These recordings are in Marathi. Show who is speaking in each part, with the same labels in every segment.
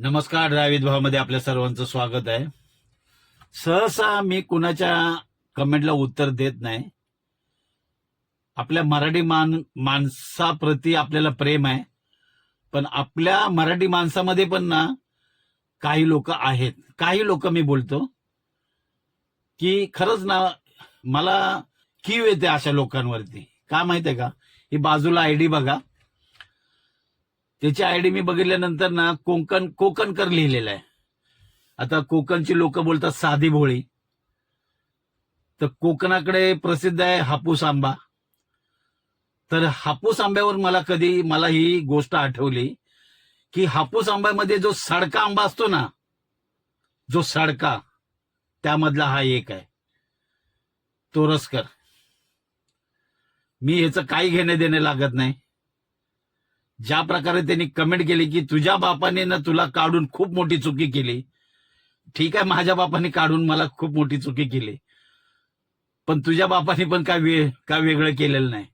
Speaker 1: नमस्कार ड्रायविद भावामध्ये आपल्या सर्वांचं स्वागत आहे. सहसा मी कुणाच्या कमेंटला उत्तर देत नाही. आपल्या मराठी मान माणसाप्रती आपल्याला प्रेम आहे. पण आपल्या मराठी माणसामध्ये पण ना काही लोक आहेत. काही लोक मी बोलतो की खरंच ना मला कीव येते अशा लोकांवरती. का माहितीये का? ही बाजूला आयडी बघा. त्याची आयडी मी बघितल्यानंतर ना कोकण कोकणकर लिहिलेलं आहे. आता कोकणची लोक बोलतात साधी भोळी. तर कोकणाकडे प्रसिद्ध आहे हापूस आंबा. तर हापूस आंब्यावर मला कधी मला ही गोष्ट आठवली की हापूस आंब्यामध्ये जो सडका आंबा असतो ना जो सडका त्यामधला हा एक आहे. तोरसकर मी ह्याचं काही घेणे देणे लागत नाही. ज्या प्रकारे त्यांनी कमेंट केली की तुझ्या बापाने ना तुला काढून खूप मोठी चुकी केली. ठीक आहे माझ्या बापाने काढून मला खूप मोठी चुकी केली. पण तुझ्या बापाने पण काय वे काय वेगळं केलेलं नाही.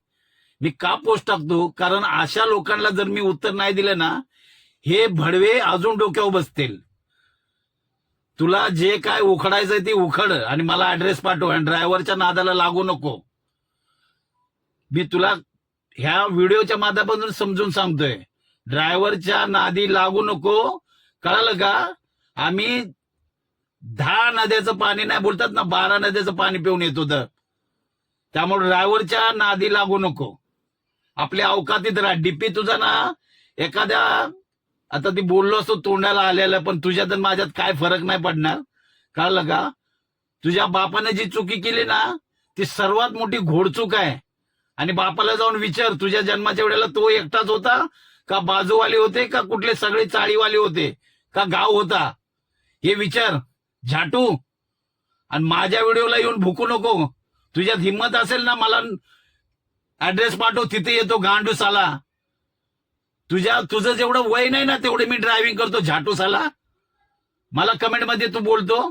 Speaker 1: मी का पोस्ट टाकतो? कारण अशा लोकांना जर मी उत्तर नाही दिलं ना हे भडवे अजून डोक्यावर बसतील. तुला जे काय उखडायचंय ते उखड आणि मला ऍड्रेस पाठव आणि ड्रायव्हरच्या नादाला लागू नको. मी तुला ह्या व्हिडिओच्या माध्यमातून समजून सांगतोय. ड्रायव्हरच्या नादी लागू नको. कळालं का? आम्ही दहा नद्याचं पाणी नाही बोलतात ना बारा नद्याचं पाणी पिऊन येत होतं. त्यामुळे ड्रायव्हरच्या नादी लागू नको. आपल्या अवकातीत राहा डीपी तुझा ना एखाद्या आता ती बोललो असतो तोंडाला आलेलं पण तुझ्यात आणि माझ्यात काय फरक नाही पडणार? कळलं का? तुझ्या बापाने जी चुकी केली ना ती सर्वात मोठी घोडचूक आहे. आणि बापाला जाऊन विचार तुझ्या जन्माच्या वेळेला तो एकटाच होता? का बाजूवाले होते? का कुठले सगळे चाळीवाले होते? का गाव होता? हे विचार झाटू. आणि माझ्या व्हिडिओला येऊन भुकू नको. तुझ्यात हिंमत असेल ना मला ऍड्रेस पाठव तिथे येतो गांडू साला तुझ्या तुझं जेवढं वय नाही ना तेवढे मी ड्रायव्हिंग करतो झाटू साला मला कमेंटमध्ये तू बोलतो.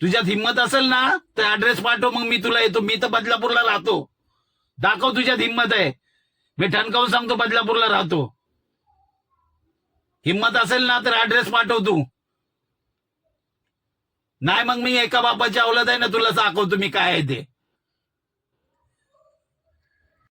Speaker 1: तुझ्यात हिंमत असेल ना तर ऍड्रेस पाठव मग मी तुला येतो. मी तर बदलापूरला राहतो. दाखव तुझ्यात हिंमत आहे. मी ठणकावून सांगतो बदलापूरला राहतो. हिंमत असेल ना तर ऍड्रेस पाठव तू. नाही मग मी एका बापाच्या अवलद आहे ना तुला दाखवतो मी काय आहे ते.